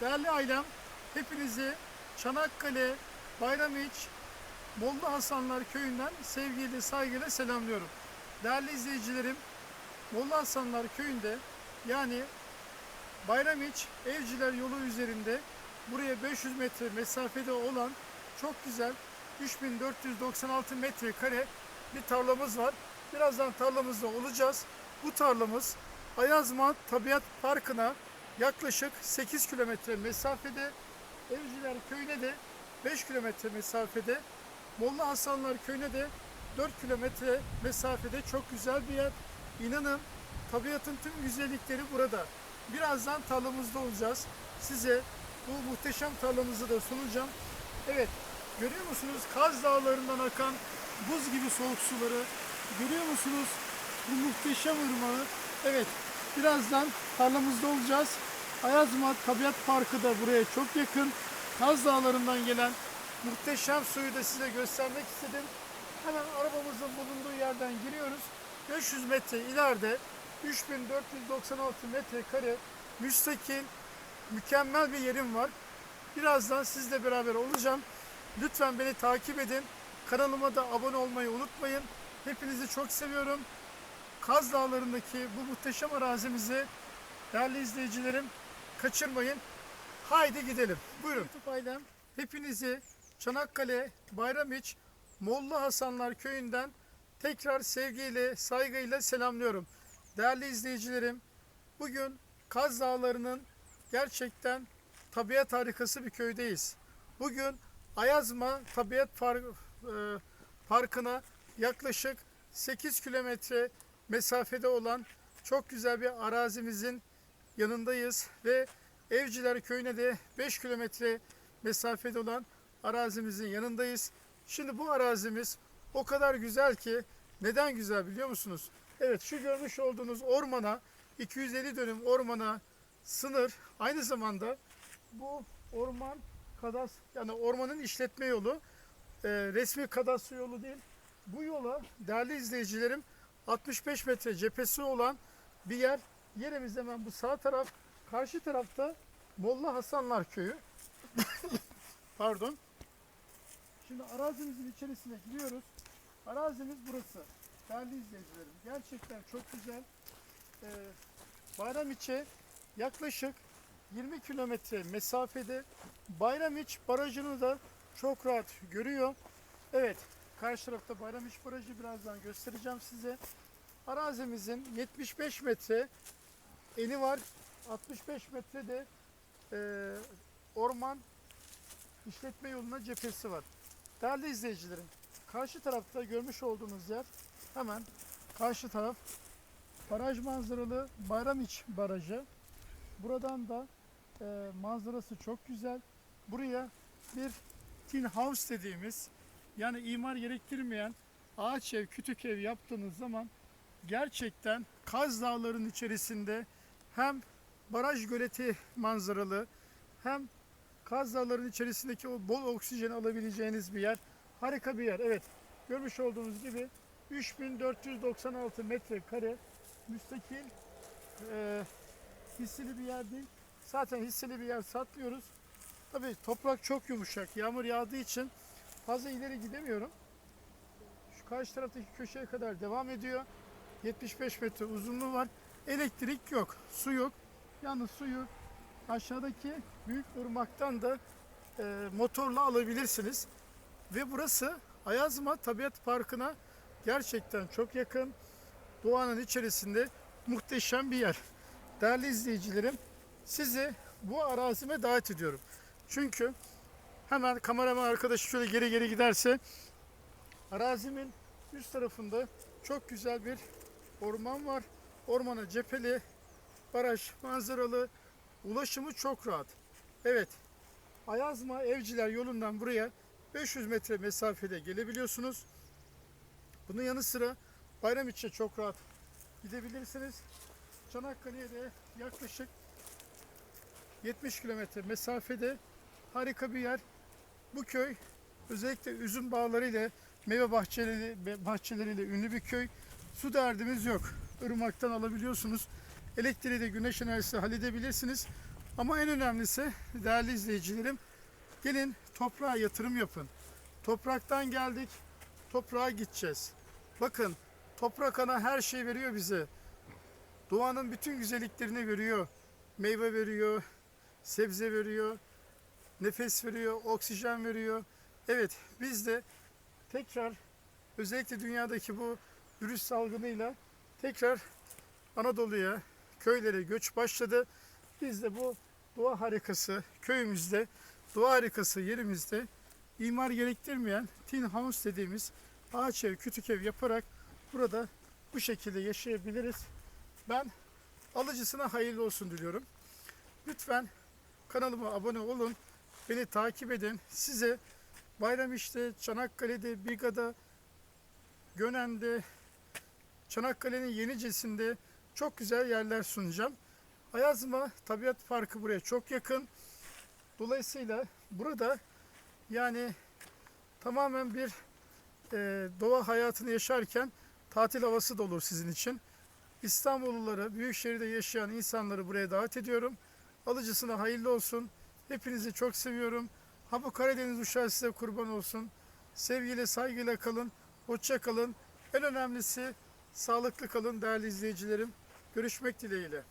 Değerli ailem, hepinizi Çanakkale Bayramiç Molla Hasanlar Köyü'nden sevgiyle, saygıyla selamlıyorum. Değerli izleyicilerim, Molla Hasanlar Köyü'nde yani Bayramiç Evciler yolu üzerinde buraya 500 metre mesafede olan çok güzel 3496 metrekare bir tarlamız var. Birazdan tarlamızda olacağız. Bu tarlamız Ayazma Tabiat Parkı'na yaklaşık 8 kilometre mesafede. Evciler Köyü'ne de 5 kilometre mesafede. Molla Hasanlar Köyü'ne de 4 kilometre mesafede çok güzel bir yer. İnanın tabiatın tüm güzellikleri burada. Birazdan tarlamızda olacağız. Size bu muhteşem tarlamızı da sunacağım. Evet, görüyor musunuz Kaz Dağları'ndan akan buz gibi soğuk suları? Görüyor musunuz bu muhteşem ırmağı? Evet, birazdan tarlamızda olacağız. Ayazma Tabiat Parkı da buraya çok yakın. Kaz Dağları'ndan gelen muhteşem suyu da size göstermek istedim. Hemen arabamızın bulunduğu yerden giriyoruz. 500 metre ileride 3496 metrekare müstakil mükemmel bir yerim var. Birazdan sizle beraber olacağım. Lütfen beni takip edin. Kanalıma da abone olmayı unutmayın. Hepinizi çok seviyorum. Kaz Dağları'ndaki bu muhteşem arazimizi değerli izleyicilerim kaçırmayın. Haydi gidelim. Buyurun. YouTube ailem hepinizi Çanakkale Bayramiç Molla Hasanlar Köyü'nden tekrar sevgiyle, saygıyla selamlıyorum. Değerli izleyicilerim, bugün Kaz Dağları'nın gerçekten tabiat harikası bir köydeyiz. Bugün Ayazma Tabiat Par- e, Parkı'na yaklaşık 8 kilometre mesafede olan çok güzel bir arazimizin yanındayız ve Evciler Köyü'ne de 5 kilometre mesafede olan arazimizin yanındayız. Şimdi bu arazimiz o kadar güzel ki neden güzel biliyor musunuz? Evet şu görmüş olduğunuz ormana 250 dönüm ormana sınır aynı zamanda bu orman kadas yani ormanın işletme yolu e, resmi kadastro yolu değil. Bu yola değerli izleyicilerim 65 metre cephesi olan bir yer. Yerimiz hemen bu sağ taraf. Karşı tarafta Molla Hasanlar Köyü. Pardon. Şimdi arazimizin içerisine giriyoruz. Arazimiz burası. Değerli izleyicilerim. Gerçekten çok güzel. Ee, Bayramiç'e yaklaşık 20 kilometre mesafede Bayramiç Barajı'nı da çok rahat görüyor. Evet, karşı tarafta Bayramiç Barajı birazdan göstereceğim size. Arazimizin 75 metre eni var. 65 metre de e, orman işletme yoluna cephesi var. Değerli izleyicilerim, karşı tarafta görmüş olduğunuz yer hemen karşı taraf baraj manzaralı Bayramiç Barajı. Buradan da e, manzarası çok güzel. Buraya bir tin house dediğimiz yani imar gerektirmeyen ağaç ev, kütük ev yaptığınız zaman gerçekten Kaz Dağları'nın içerisinde hem baraj göleti manzaralı hem Kaz Dağları'nın içerisindeki o bol oksijen alabileceğiniz bir yer. Harika bir yer. Evet. Görmüş olduğunuz gibi 3496 metrekare müstakil e, hisseli bir yer değil. Zaten hisseli bir yer satmıyoruz. Tabii toprak çok yumuşak. Yağmur yağdığı için fazla ileri gidemiyorum. Şu karşı taraftaki köşeye kadar devam ediyor. 75 metre uzunluğu var. Elektrik yok, su yok. Yalnız suyu aşağıdaki büyük ırmaktan da e, motorla alabilirsiniz. Ve burası Ayazma Tabiat Parkı'na gerçekten çok yakın. Doğanın içerisinde muhteşem bir yer. Değerli izleyicilerim, sizi bu arazime davet ediyorum. Çünkü hemen kameraman arkadaş şöyle geri geri giderse arazimin üst tarafında çok güzel bir orman var. Ormana cepheli, baraj manzaralı, ulaşımı çok rahat. Evet, Ayazma Evciler yolundan buraya 500 metre mesafede gelebiliyorsunuz. Bunun yanı sıra Bayramiç'e çok rahat gidebilirsiniz. Çanakkale'ye de yaklaşık 70 kilometre mesafede harika bir yer. Bu köy özellikle üzüm bağlarıyla, meyve bahçeleri, bahçeleriyle ünlü bir köy. Su derdimiz yok. Irmaktan alabiliyorsunuz. Elektriği de güneş enerjisi halledebilirsiniz. Ama en önemlisi değerli izleyicilerim gelin toprağa yatırım yapın. Topraktan geldik, toprağa gideceğiz. Bakın toprak ana her şey veriyor bize. Doğanın bütün güzelliklerini veriyor. Meyve veriyor, sebze veriyor, nefes veriyor, oksijen veriyor. Evet biz de tekrar özellikle dünyadaki bu virüs salgınıyla tekrar Anadolu'ya, köylere göç başladı. Biz de bu doğa harikası köyümüzde, doğa harikası yerimizde imar gerektirmeyen tin house dediğimiz ağaç ev, kütük ev yaparak burada bu şekilde yaşayabiliriz. Ben alıcısına hayırlı olsun diliyorum. Lütfen kanalıma abone olun. Beni takip edin. Size Bayramiş'te, Çanakkale'de, Biga'da, Gönen'de, Çanakkale'nin Yenice'sinde çok güzel yerler sunacağım. Ayazma Tabiat Parkı buraya çok yakın. Dolayısıyla burada yani tamamen bir e, doğa hayatını yaşarken tatil havası da olur sizin için. İstanbulluları, büyük şehirde yaşayan insanları buraya davet ediyorum. Alıcısına hayırlı olsun. Hepinizi çok seviyorum. Ha bu Karadeniz uşağı size kurban olsun. Sevgiyle, saygıyla kalın. Hoşça kalın. En önemlisi sağlıklı kalın değerli izleyicilerim. Görüşmek dileğiyle.